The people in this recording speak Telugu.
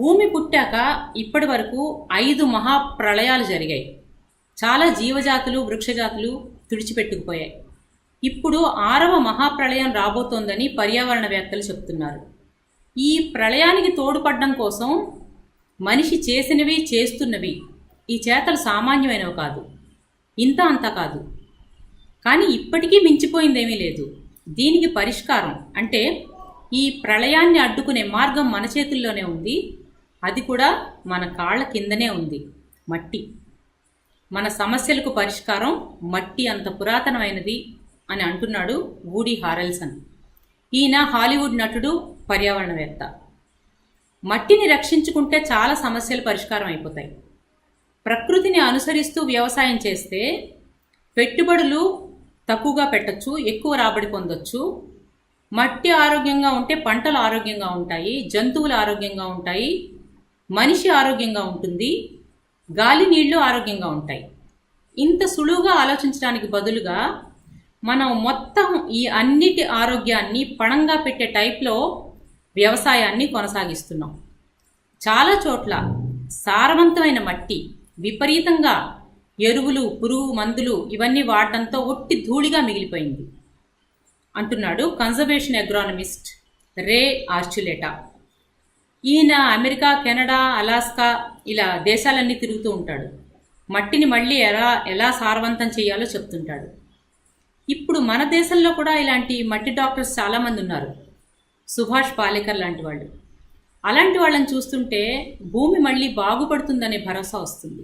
భూమి పుట్టాక ఇప్పటి వరకు ఐదు మహాప్రళయాలు జరిగాయి. చాలా జీవజాతులు వృక్షజాతులు తుడిచిపెట్టుకుపోయాయి. ఇప్పుడు ఆరవ మహాప్రళయం రాబోతోందని పర్యావరణవేత్తలు చెప్తున్నారు. ఈ ప్రళయానికి తోడ్పడడం కోసం మనిషి చేసినవి చేస్తున్నవి ఈ చేతలు సామాన్యమైనవి కాదు. ఇంత అంత కాదు. కానీ ఇప్పటికీ మించిపోయిందేమీ లేదు. దీనికి పరిష్కారం అంటే ఈ ప్రళయాన్ని అడ్డుకునే మార్గం మన చేతుల్లోనే ఉంది. అది కూడా మన కాళ్ళ కిందనే ఉంది మట్టి. మన సమస్యలకు పరిష్కారం మట్టి అంత పురాతనమైనది అని అంటున్నాడు వూడీ హారెల్సన్. ఈయన హాలీవుడ్ నటుడు పర్యావరణవేత్త. మట్టిని రక్షించుకుంటే చాలా సమస్యలు పరిష్కారం అయిపోతాయి. ప్రకృతిని అనుసరిస్తూ వ్యవసాయం చేస్తే పెట్టుబడులు తక్కువగా పెట్టచ్చు ఎక్కువ రాబడి పొందొచ్చు. మట్టి ఆరోగ్యంగా ఉంటే పంటలు ఆరోగ్యంగా ఉంటాయి జంతువులు ఆరోగ్యంగా ఉంటాయి మనిషి ఆరోగ్యంగా ఉంటుంది గాలి నీళ్ళు ఆరోగ్యంగా ఉంటాయి. ఇంత సులువుగా ఆలోచించడానికి బదులుగా మనం మొత్తం ఈ అన్నిటి ఆరోగ్యాన్ని పణంగా పెట్టే టైప్లో వ్యవసాయాన్ని కొనసాగిస్తున్నాం. చాలా చోట్ల సారవంతమైన మట్టి విపరీతంగా ఎరువులు పురుగు మందులు ఇవన్నీ వాడటంతో ఒట్టి ధూళిగా మిగిలిపోయింది. అంటున్నాడు కన్జర్వేషన్ అగ్రానమిస్ట్ రే ఆర్చులేటా. ఈయన అమెరికా కెనడా అలాస్కా ఇలా దేశాలన్నీ తిరుగుతూ ఉంటాడు. మట్టిని మళ్ళీ ఎలా ఎలా సారవంతం చేయాలో చెప్తుంటాడు. ఇప్పుడు మన దేశంలో కూడా ఇలాంటి మట్టి డాక్టర్స్ చాలామంది ఉన్నారు. సుభాష్ పాలేకర్ లాంటి వాళ్ళు. అలాంటి వాళ్ళని చూస్తుంటే భూమి మళ్ళీ బాగుపడుతుందనే భరోసా వస్తుంది.